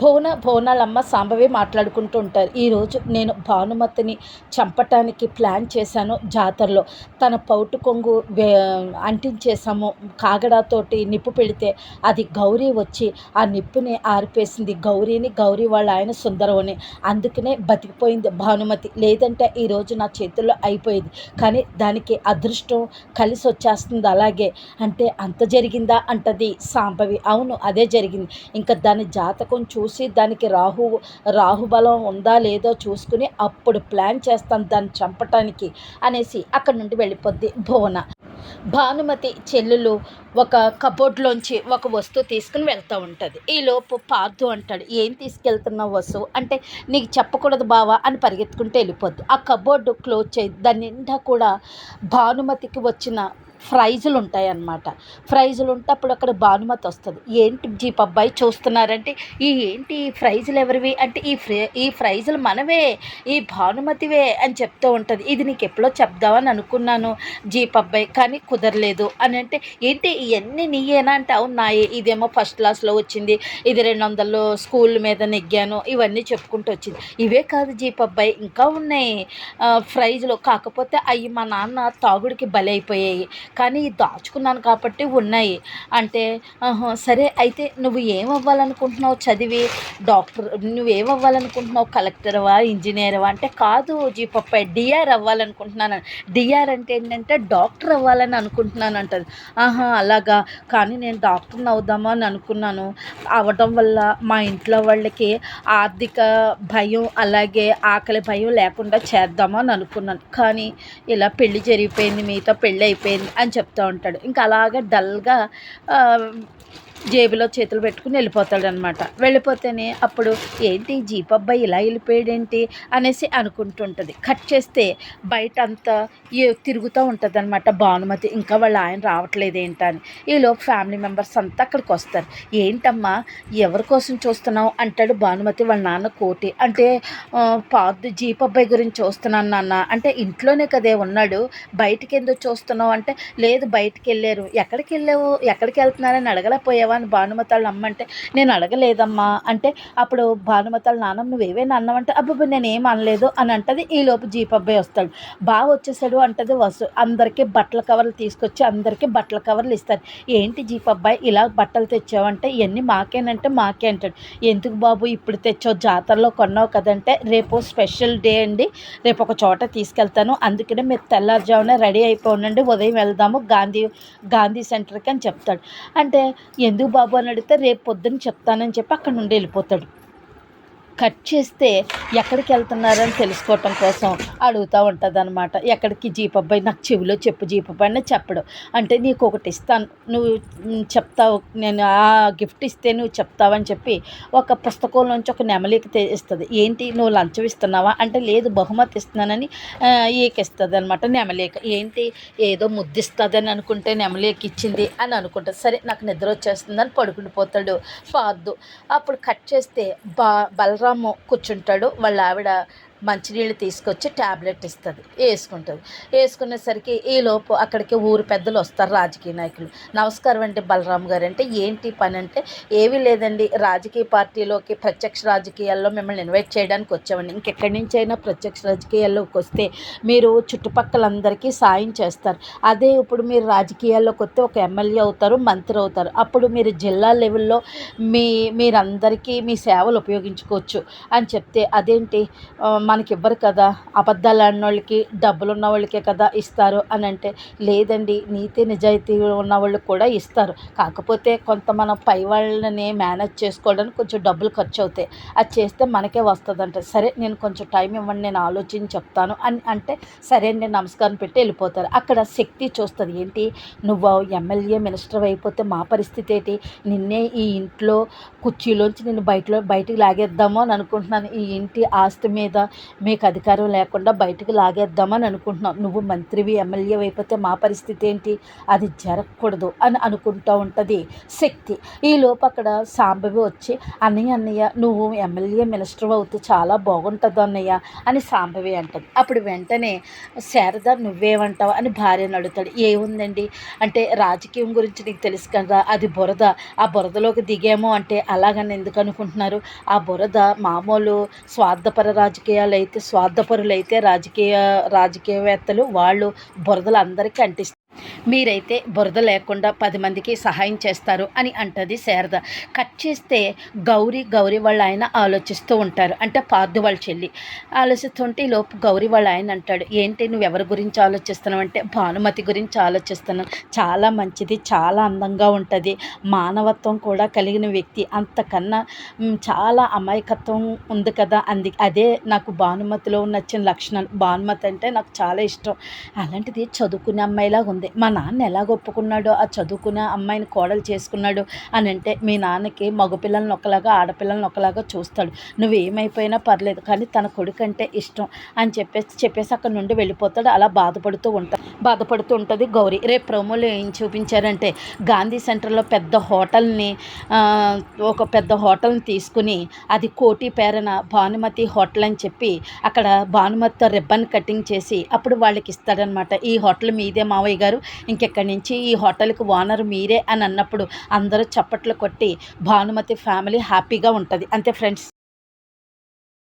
భువన భువనాలమ్మ సాంబవి మాట్లాడుకుంటూ ఉంటారు ఈరోజు నేను భానుమతిని చంపటానికి ప్లాన్ చేశాను జాతరలో. తన పౌటు కొంగు వే అంటించేసాము కాగడాతోటి నిప్పు పెడితే అది గౌరీ వచ్చి ఆ నిప్పుని ఆరిపేసింది. గౌరీని గౌరీ వాళ్ళ ఆయన సుందరవని అందుకనే బతికిపోయింది భానుమతి. లేదంటే ఈరోజు నా చేతుల్లో అయిపోయేది. కానీ దానికి అదృష్టం కలిసి వచ్చేస్తుంది అలాగే. అంటే అంత జరిగిందా అంటది సాంబవి. అవును అదే జరిగింది. ఇంకా దాని జాతకం చూసి దానికి రాహు రాహుబలం ఉందా లేదో చూసుకుని అప్పుడు ప్లాన్ చేస్తాను దాన్ని చంపటానికి అనేసి అక్కడి నుండి వెళ్ళిపోద్ది భువన. భానుమతి చెల్లెలు ఒక కబోర్డ్లోంచి ఒక వస్తువు తీసుకుని వెళ్తూ ఉంటుంది. ఈలోపు పార్థు అంటాడు ఏం తీసుకెళ్తున్నావు వస్తువు అంటే నీకు చెప్పకూడదు బావా అని పరిగెత్తుకుంటూ వెళ్ళిపోద్ది. ఆ కబోర్డు క్లోజ్ చేయి దాని నిండా కూడా భానుమతికి వచ్చిన ప్రైజులు ఉంటాయి అన్నమాట ప్రైజులు ఉంటే అప్పుడు అక్కడ భానుమతి వస్తుంది. ఏంటి జీప్ అబ్బాయి చూస్తున్నారంటే ఈ ఏంటి ఈ ప్రైజులు ఎవరివి? అంటే ఈ ఫ్రై ఈ ప్రైజులు మనవే ఈ భానుమతివే అని చెప్తూ ఉంటుంది. ఇది నీకు ఎప్పుడో చెప్దామని అనుకున్నాను జీప్ అబ్బాయి కానీ కుదరలేదు. అని అంటే ఏంటి ఇవన్నీ నీయేనా అంటే అవును నాయే ఇదేమో ఫస్ట్ క్లాస్లో వచ్చింది. ఇది రెండు వందలు స్కూల్ మీద నెగ్గాను. ఇవన్నీ చెప్పుకుంటూ వచ్చింది. ఇవే కాదు జీప్ అబ్బాయి ఇంకా ఉన్నాయి. ప్రైజులు కాకపోతే అవి మా నాన్న తాగుడికి బలైపోయాయి. కానీ దాచుకున్నాను కాబట్టి ఉన్నాయి. అంటే ఆహా, సరే అయితే నువ్వు ఏమవ్వాలనుకుంటున్నావు చదివి? డాక్టర్ నువ్వు ఏం అవ్వాలనుకుంటున్నావు కలెక్టర్వా? ఇంజనీర్వా? అంటే కాదు జీపప్ప డిఆర్ అవ్వాలనుకుంటున్నాను. డిఆర్ అంటే ఏంటంటే డాక్టర్ అవ్వాలని అనుకుంటున్నాను అంటది. ఆహా అలాగా. కానీ నేను డాక్టర్ని అవుదామా అని అనుకున్నాను. అవడం వల్ల మా ఇంట్లో వాళ్ళకి ఆర్థిక భయం అలాగే ఆకలి భయం లేకుండా చేద్దామా అని అనుకున్నాను. కానీ ఇలా పెళ్ళి జరిగిపోయింది మీతో పెళ్ళి అయిపోయింది. అని చెప్తూ ఉంటాడు. ఇంకా అలాగా డల్గా జేబులో చేతులు పెట్టుకుని వెళ్ళిపోతాడు అనమాట వెళ్ళిపోతేనే అప్పుడు ఏంటి జీప్ అబ్బాయి ఇలా వెళ్ళిపోయాడేంటి? అనేసి అనుకుంటుంటుంది. కట్ చేస్తే బయట అంతా తిరుగుతూ ఉంటుంది అనమాట భానుమతి. ఇంకా వాళ్ళ ఆయన రావట్లేదు ఏంటని ఈలోపు ఫ్యామిలీ మెంబర్స్ అంతా అక్కడికి వస్తారు. ఏంటమ్మా ఎవరి కోసం చూస్తున్నావు? అంటాడు భానుమతి వాళ్ళ నాన్న కోటి. అంటే "ఆ, పాదు జీప్ అబ్బాయి గురించి చూస్తున్నాను నాన్న. అంటే ఇంట్లోనే కదే ఉన్నాడు. బయటికి ఎందుకు చూస్తున్నావు? అంటే లేదు బయటికి వెళ్ళారు ఎక్కడికి వెళ్ళావు ఎక్కడికి వెళ్తున్నారని అడగలేకపోయావా? అని భానుమతి వాళ్ళ అమ్మ అంటే నేను అడగలేదమ్మా. అంటే అప్పుడు భానుమతి వాళ్ళ నాన్నమ్మ నువ్వేవైనా అన్నావంటే అబ్బాయి నేను ఏం అనలేదు అని అంటది. ఈలోపు జీపబ్బాయి జీప్ అబ్బాయి వస్తాడు. బాగా వచ్చేసాడు అంటది వసు అందరికీ బట్టల కవర్లు తీసుకొచ్చి అందరికీ బట్టల కవర్లు ఇస్తారు. ఏంటి జీప్ అబ్బాయి ఇలా బట్టలు తెచ్చావంటే ఇవన్నీ మాకేనంటే మాకే అంటాడు. ఎందుకు బాబు ఇప్పుడు తెచ్చావు? జాతరలో కొన్నావు కదంటే రేపు స్పెషల్ డే అండి. రేపు ఒక చోట తీసుకెళ్తాను. అందుకనే మీరు తెల్లారుజామున రెడీ అయిపోనండి ఉదయం వెళ్దాము గాంధీ గాంధీ సెంటర్కి అని చెప్తాడు. అంటే ఎందుకు బాబు అని అడిగితే రేపు పొద్దున్న చెప్తానని చెప్పి అక్కడ నుండి వెళ్ళిపోతాడు. కట్ చేస్తే ఎక్కడికి వెళ్తున్నారని తెలుసుకోవటం కోసం అడుగుతూ ఉంటుంది అనమాట ఎక్కడికి జీప్ అబ్బాయి నాకు చెవిలో చెప్పు జీప్ అబ్బాయి అని చెప్పడు. అంటే నీకు ఒకటి ఇస్తాను నువ్వు చెప్తావు నేను ఆ గిఫ్ట్ ఇస్తే నువ్వు చెప్తావని చెప్పి ఒక పుస్తకం నుంచి ఒక నెమలికి ఇస్తుంది. ఏంటి నువ్వు లంచం ఇస్తున్నావా? అంటే లేదు బహుమతి ఇస్తున్నానని ఆ, ఈకిస్తుంది అనమాట నెమలేక. ఏంటి ఏదో ముద్దిస్తుందని అనుకుంటే నెమలేక ఇచ్చింది అని అనుకుంటుంది. సరే నాకు నిద్ర వచ్చేస్తుందని పడుకుని పోతాడు పార్దు అప్పుడు కట్ చేస్తే బా బలరా బలరాము కూర్చుంటాడు. వాళ్ళ ఆవిడ మంచినీళ్ళు తీసుకొచ్చి ట్యాబ్లెట్ ఇస్తుంది. వేసుకుంటుంది. వేసుకునేసరికి ఈ లోపు అక్కడికి ఊరు పెద్దలు వస్తారు రాజకీయ నాయకులు. నమస్కారం అండి బలరాం గారు అంటే ఏంటి పని అంటే ఏమీ లేదండి. రాజకీయ పార్టీలోకి ప్రత్యక్ష రాజకీయాల్లో మిమ్మల్ని ఇన్వైట్ చేయడానికి వచ్చామండి. ఇంకెక్కడి నుంచి అయినా ప్రత్యక్ష రాజకీయాల్లోకి వస్తే మీరు చుట్టుపక్కలందరికీ సాయం చేస్తారు. అదే ఇప్పుడు మీరు రాజకీయాల్లోకి వస్తే ఒక ఎమ్మెల్యే అవుతారు మంత్రి అవుతారు. అప్పుడు మీరు జిల్లా లెవెల్లో మీ మీరందరికీ మీ సేవలు ఉపయోగించుకోవచ్చు అని చెప్తే అదేంటి? మా మనకి ఇవ్వరు కదా? అబద్ధాలు ఆడిన వాళ్ళకి డబ్బులు ఉన్న వాళ్ళకే కదా ఇస్తారు అని అంటే లేదండి నీతి నిజాయితీ ఉన్న వాళ్ళకి కూడా ఇస్తారు. కాకపోతే కొంత మనం పై వాళ్ళని మేనేజ్ చేసుకోవడానికి కొంచెం డబ్బులు ఖర్చు అవుతాయి అది చేస్తే మనకే వస్తుందంట. సరే నేను కొంచెం టైం ఇవ్వండి నేను ఆలోచించి చెప్తాను అని అంటే సరే అండి నమస్కారం పెట్టి వెళ్ళిపోతారు. అక్కడ శక్తి చూస్తుంది. ఏంటి? నువ్వు ఎమ్మెల్యే మినిస్టర్ అయిపోతే మా పరిస్థితి ఏంటి? నిన్నే ఈ ఇంట్లో కుర్చీలోంచి నేను బయటలో బయటికి లాగేద్దాము అని అనుకుంటున్నాను. ఈ ఇంటి ఆస్తి మీద మీకు అధికారం లేకుండా బయటకు లాగేద్దామని అనుకుంటున్నాం. నువ్వు మంత్రివి ఎమ్మెల్యే అయిపోతే మా పరిస్థితి ఏంటి? అది జరగకూడదు అని అనుకుంటూ ఉంటుంది శక్తి. ఈ లోపు అక్కడ సాంబవి వచ్చి అన్నయ్య అన్నయ్య నువ్వు ఎమ్మెల్యే మినిస్టర్ అవుతే చాలా బాగుంటుంది అన్నయ్య అని సాంబవి అంటుంది. అప్పుడు వెంటనే శారద నువ్వేమంటావు? అని భార్యను అడుగుతాడు. ఏముందండి? అంటే రాజకీయం గురించి నీకు తెలుసు కదా అది బురద. ఆ బురదలోకి దిగాము అంటే అలాగని ఎందుకు అనుకుంటున్నారు? ఆ బురద మామూలు స్వార్థపర రాజకీయాలు అయితే స్వార్థపరులు అయితే రాజకీయ రాజకీయవేత్తలు వాళ్ళు బురదలు అందరికీ అంటిస్తారు మీరైతే బురద లేకుండా పది మందికి సహాయం చేస్తారు అని అంటది శారద. కట్ చేస్తే గౌరీ గౌరీ వాళ్ళ ఆయన ఆలోచిస్తూ ఉంటారు. అంటే పార్దు వాళ్ళ చెల్లి. ఆలోచిస్తుంటే ఈ లోపు గౌరీ వాళ్ళ ఆయన అంటాడు ఏంటి నువ్వు ఎవరి గురించి ఆలోచిస్తున్నావు? అంటే భానుమతి గురించి ఆలోచిస్తున్నాను. చాలా మంచిది చాలా అందంగా ఉంటుంది. మానవత్వం కూడా కలిగిన వ్యక్తి. అంతకన్నా చాలా అమాయకత్వం ఉంది కదా. అంది అదే నాకు భానుమతిలో నచ్చిన లక్షణాలు. భానుమతి అంటే నాకు చాలా ఇష్టం. అలాంటిది చదువుకునే అమ్మాయిలాగా ఉంది మా నాన్న ఎలా ఒప్పుకున్నాడో ఆ చదువుకున్న అమ్మాయిని కోడలు చేసుకున్నాడు అని అంటే మీ నాన్నకి మగపిల్లలను ఒకలాగా ఆడపిల్లలను ఒకలాగా చూస్తాడు. నువ్వు ఏమైపోయినా పర్లేదు కానీ తన కొడుకు అంటే ఇష్టం అని చెప్పేసి చెప్పేసి అక్కడ నుండి వెళ్ళిపోతాడు. అలా బాధపడుతూ ఉంటాడు. బాధపడుతూ ఉంటుంది గౌరీ. రేపు ప్రోమోలో ఏం చూపించారంటే గాంధీ సెంటర్లో పెద్ద హోటల్ని ఒక పెద్ద హోటల్ని తీసుకుని అది కోటి పేరన భానుమతి హోటల్ అని చెప్పి అక్కడ భానుమతితో రిబ్బన్ కటింగ్ చేసి అప్పుడు వాళ్ళకి ఇస్తాడనమాట ఈ హోటల్ మీదే మావయ్య గారు ఇంకెక్కడి నుంచి ఈ హోటల్కి ఓనర్ మీరే అని అన్నప్పుడు అందరూ చప్పట్లు కొట్టి భానుమతి ఫ్యామిలీ హ్యాపీగా ఉంటుంది. అంతే ఫ్రెండ్స్.